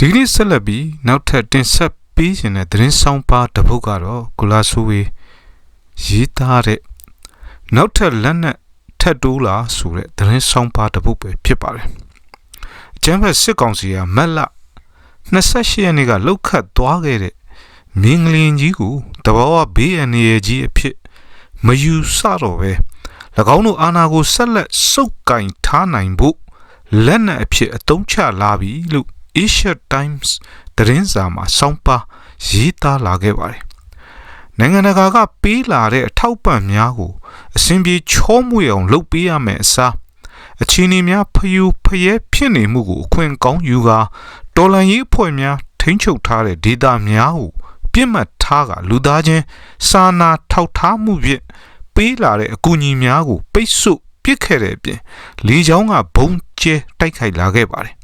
ဒီကနေ့ဆက်လက်ပြီးနောက်ထပ်တင်ဆက်ပေးခြင်းတဲ့သတင်းဆောင်ပါတစ်ပုဒ်ကတော့ကုလာဆူဝေရေးသားတဲ့နောက်ထပ်လက်နက်ထက်တိုးလာဆိုတဲ့သတင်းဆောင်ပါတစ်ပုဒ်ပဲဖြစ်ပါတယ်အကျန်းဖက်စစ်ကောင်စီကမက်လ28ရက်နေ့ကလှုပ်ခတ်သွားခဲ့တဲ့မင်းကလင်ကြီးကိုတဘောဝဘေးအန္တရာယ်ကြီးအဖြစ်မယူဆတော့ပဲ၎င်းတို့အာဏာကိုဆက်လက်စုပ်ကင်ထားနိုင်ဖို့လက်နက်အဖြစ်အသုံးချလာပြီလို့ Asia Times သတင်းစာမှာစောင်းပါရေးသားလာခဲ့ပါတယ်။နိုင်ငံတကာကပေးလာတဲ့အထောက်ပံ့များကိုအစဉ်ပြေချောမွေအောင်လုပ်ပေးရမယ်အစားအချင်းအများဖျူဖျဲဖြစ်နေမှုကိုအခွင့်ကောင်းယူကာတော်လန်ရေးအဖွဲ့များထိန်းချုပ်ထားတဲ့ဒေတာများကိုပြစ်မှတ်ထားကလူသားချင်းစာနာထောက်ထားမှုဖြင့်ပေးလာတဲ့အကူအညီများကို ပိတ်ဆို့ပစ်ခဲ့တဲ့အပြင်လေကြောင်းကဘုံကျဲတိုက်ခိုက်လာခဲ့ပါတယ်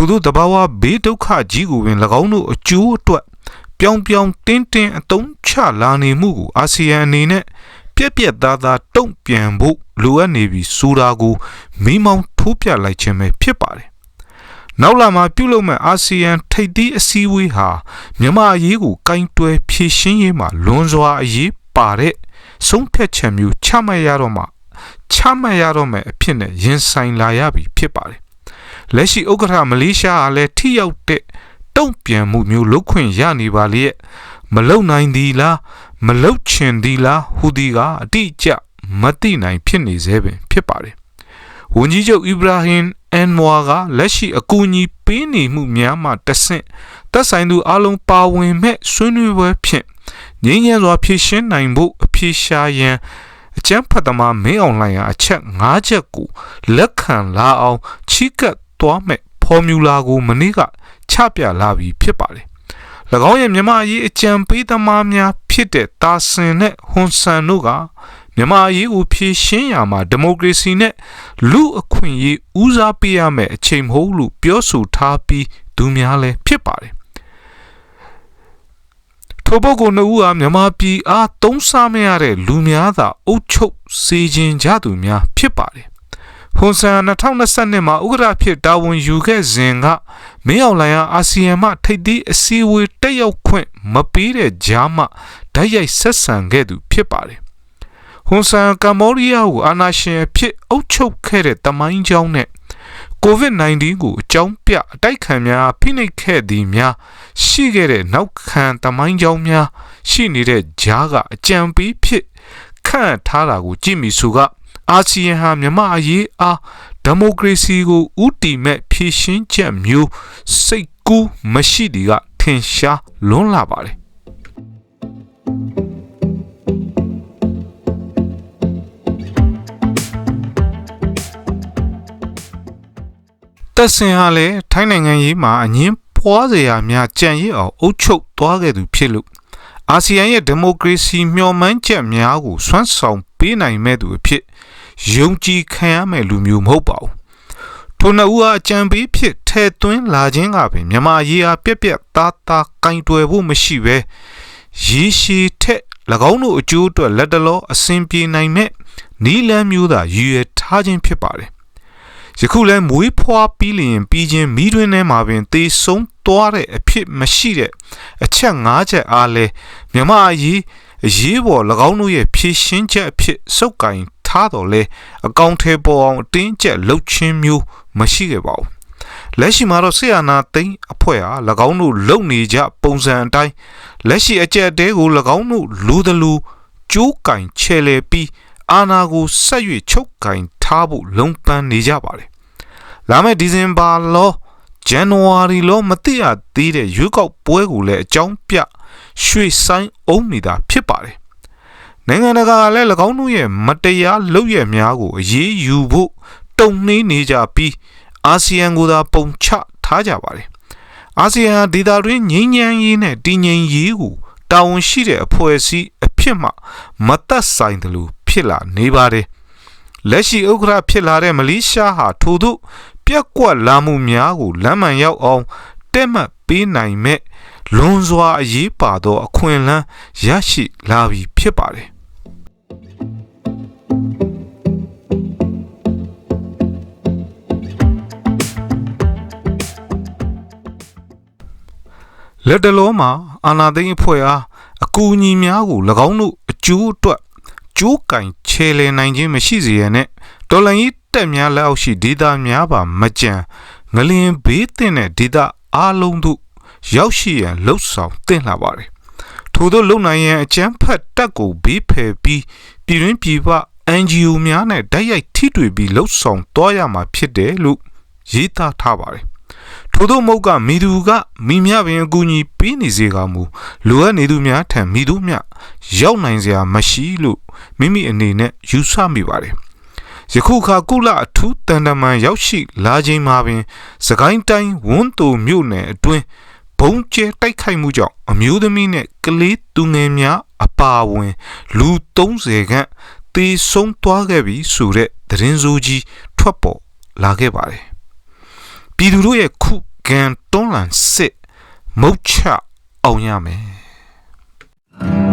ထို့သောတဘာဝဘေးဒုက္ခကြီးကိုပင်၎င်းတို့အကျိုးအတွက်ပြောင်ပြောင်တင်းတင်းအတုံးချလာနေမှုကိုအာဆီယံအနေနဲ့ပြက်ပြက်သားသားတုံ့ပြန်ဖို့လိုအပ်နေပြီဆိုတာကိုမိမောင်းထိုးပြလိုက်ခြင်းပဲဖြစ်ပါတယ်။နောက်လာမှာပြုလုပ်မဲ့အာဆီယံထိပ်သီးအစည်းအဝေးဟာမြန်မာအရေးကိုကင်တွယ်ဖြည့်ရှင်းရေးမှာလွန်စွာအရေးပါတဲ့ဆုံးဖြတ်ချက်မျိုးချမှတ်ရတော့မှချမှတ်ရတော့မယ်အဖြစ်နဲ့ရင်ဆိုင်လာရပြီဖြစ်ပါတယ် လက်ရှိဥက္ကဋ္ဌမလေးရှားကလည်းထိရောက်တဲ့တုံ့ပြန်မှုမျိုးလုပ်ခွင့်ရနေပါလေမလုံနိုင်သည်လားမလုံချင်သည်လားဟူသည်ကအတိအကျမသိနိုင်ဖြစ်နေသေးပင်ဖြစ်ပါတယ်ဝန်ကြီးချုပ်အီဗရာဟင်အန်မွာကလက်ရှိအကူအညီပေးနေမှုများမှတဆင့်သက်ဆိုင်သူအလုံးပါဝင်မဲ့ဆွေးနွေးပွဲဖြင့်ငြိမ်းချမ်းစွာဖြည့်ရှင်းနိုင်ဖို့အဖြေရှာရန်အကျန်းဖတ်သမားမင်းအောင်လှိုင်ကအချက်၅ချက်ကိုလက်ခံလာအောင်ချီးကပ် သွားမဲ့ဖော်မြူလာကိုမနေ့ကချပြလာပြီးဖြစ်ပါတယ်။၎င်းရဲ့မြမအရေးအကြံပေးသမားများဖြစ်တဲ့တာဆင်နဲ့ဟွန်ဆန်တို့ကမြမအရေးကိုဖြည့်ရှင်းရမှာဒီမိုကရေစီနဲ့လူအခွင့်အရေးဦးစားပေးရမယ်အချိန်မဟုတ်လို့ပြောဆိုထားပြီးသူများလည်းဖြစ်ပါတယ်ထိုပုဂ္ဂိုလ်နှစ်ဦးဟာမြမပြည်အားသုံးစားမရတဲ့လူများသာအုပ်ချုပ်စေခြင်းကြသူများဖြစ်ပါတယ် ဟွန်ဆန်2022မှာဥက္ကဋ္ဌဖြစ်တာဝန်ယူခဲ့စဉ်ကမင်းအောင်လှိုင်ဟာအာဆီယံမှထိပ်သီးအစည်းအဝေးတက်ရောက်ခွင့်မပေးတဲ့ကြားမှဓာတ်ရိုက်ဆက်ဆံခဲ့သူဖြစ်ပါတယ်။ဟွန်ဆန်ကမ္ဘောဒီးယားကိုအာဏာရှင်အဖြစ်အုပ်ချုပ်ခဲ့တဲ့တမိုင်းကြောင်းနဲ့ COVID-19 ကိုအကြောင်းပြအတိုက်ခံများဖိနှိပ်ခဲ့သည်များရှိခဲ့တဲ့နောက်ခံတမိုင်းကြောင်းများရှိနေတဲ့ကြားကအကြံပေးဖြစ်ခန့်ထားတာကိုကြည့်မိဆိုက အာဆီယံဟာမြမအရေးအားဒီမိုကရေစီကိုဥတီမဲ့ဖြည့်ရှင်းချက်မျိုးစိတ်ကူးမရှိဒီကထင်ရှားလွန်းလာပါတယ်တက်ဆင်ဟာလည်းထိုင်းနိုင်ငံရေးမှာအငင်းပွားစရာများကြံ့ရစ်အောင်အုပ်ချုပ်သွားခဲ့သူဖြစ်လို့အာဆီယံရဲ့ဒီမိုကရေစီမျှော်မှန်းချက်များကိုစွမ်းဆောင်ပေးနိုင်မဲ့သူအဖြစ် ယုံကြည်ခံရမယ့်လူမျိုးမဟုတ်ပါဘူးထိုနှစ်ဦးဟာအကြံပေးဖြစ်ထဲသွင်းလာခြင်းကပင်မြမရေးအားပြက်ပြက်သားသားကင်တွယ်ဖို့မရှိပဲရေရှည်ထက်၎င်းတို့အကျိုးအတွက်လက်တလောအစဉ်ပြေနိုင်မဲ့နီလန်းမျိုးသာရည်ရွယ်ထားခြင်းဖြစ်ပါတယ်ယခုလဲမွေးဖွားပြီးလျင်ပြီးချင်းမိတွင်ထဲမှာပင်သေဆုံးသွားတဲ့အဖြစ်မရှိတဲ့အချက်၅ချက်အားလဲမြမအရေးအရေးပေါ်၎င်းတို့ရဲ့ဖြည့်ရှင်းချက်အဖြစ်စုပ်ကင် ထားတော်လဲအကောင့်ထဲပေါ်အောင်အတင်းကျပ်လှုပ်ချင်းမျိုးမရှိခဲ့ပါဘူးလက်ရှိမှာတော့ဆေးအာနာသိန်းအဖွဲ့ဟာ၎င်းတို့လုံနေကြပုံစံအတိုင်းလက်ရှိအကြက်တဲကို၎င်းတို့လူသလူကျိုးကင်ချဲလေပြီးအာနာကိုဆက်၍ချုပ်ကင်ထားဖို့လုံပန်းနေကြပါတယ်လာမယ့်ဒီဇင်ဘာလောဇန်နဝါရီလောမသိရသေးတဲ့ရွေးကောက်ပွဲကိုလည်းအကြောင်းပြရွှေဆိုင်အုံးနေတာဖြစ်ပါတယ် နိုင်ငံတကာကလည်း၎င်းတို့ရဲ့မတရားလုပ်ရများကိုအရေးယူဖို့တုံနှင်းနေကြပြီးအာဆီယံကိုသာပုံချထားကြပါတယ်အာဆီယံဒေသတွင်းငြိမ်းချမ်းရေးနဲ့တည်ငြိမ်ရေးကိုတာဝန်ရှိတဲ့အဖွဲ့အစည်းအဖြစ်မှမသက်ဆိုင်တယ်လို့ဖြစ်လာနေပါတယ်လက်ရှိဥက္ကဋ္ဌဖြစ်လာတဲ့မလေးရှားဟာထို့သို့ပြက်ကွက်လာမှုများကိုလမ်းမှန်ရောက်အောင်တက်မှတ်ပေးနိုင်မဲ့လွန်စွာအရေးပါသောအခွင့်အလမ်းရရှိလာပြီဖြစ်ပါတယ် လက်တလုံးမှာအာနာသိန်းအဖွဲ့အားအကူအညီများကို၎င်းတို့အကျိုးအတွက်ကျိုးကင်ချေလည်နိုင်ခြင်းမရှိစေရနဲ့တော်လန်ကြီးတက်များလက်အောက်ရှိဒေသများပါမကြံငလင်ဘေးတင်တဲ့ဒေသအားလုံးတို့ရောက်ရှိရန်လှုပ်ဆောင်တင်လာပါတယ်ထို့သောလုံနိုင်ရန်အကျန်းဖတ်တက်ကိုဘေးဖယ်ပြီးပြည်တွင်းပြည်ပ NGO များနဲ့တိုက်ရိုက်ထိတွေ့ပြီးလှုပ်ဆောင်သွားရမှာဖြစ်တယ်လို့ရေးသားထားပါတယ် ထို့သောမုတ်ကမိသူကမိမြပင်အကူအညီပေးနေစေကမူလိုအပ်နေသူများထံမိတို့မြရောက်နိုင်စရာမရှိလို့မိမိအနေနဲ့ယူဆမိပါတယ်ယခုခါကုလအထူးတန်တမန်ရောက်ရှိလာခြင်းမှာပင် စကိုင်းတိုင်းဝန်းတူမြို့နယ်အတွင်းဘုံကျဲတိုက်ခိုက်မှုကြောင့်အမျိုးသမီးနဲ့ကလေးသူငယ်များအပါအဝင် လူ30ခန့်တေဆုံးသွားခဲ့ပြီဆိုတဲ့သတင်းစိုးကြီးထွက်ပေါ်လာခဲ့ပါတယ် ပြည်သူတို့ရဲ့ခုခံတွန်းလှန်စစ်မုတ်ချအောင်ရမယ်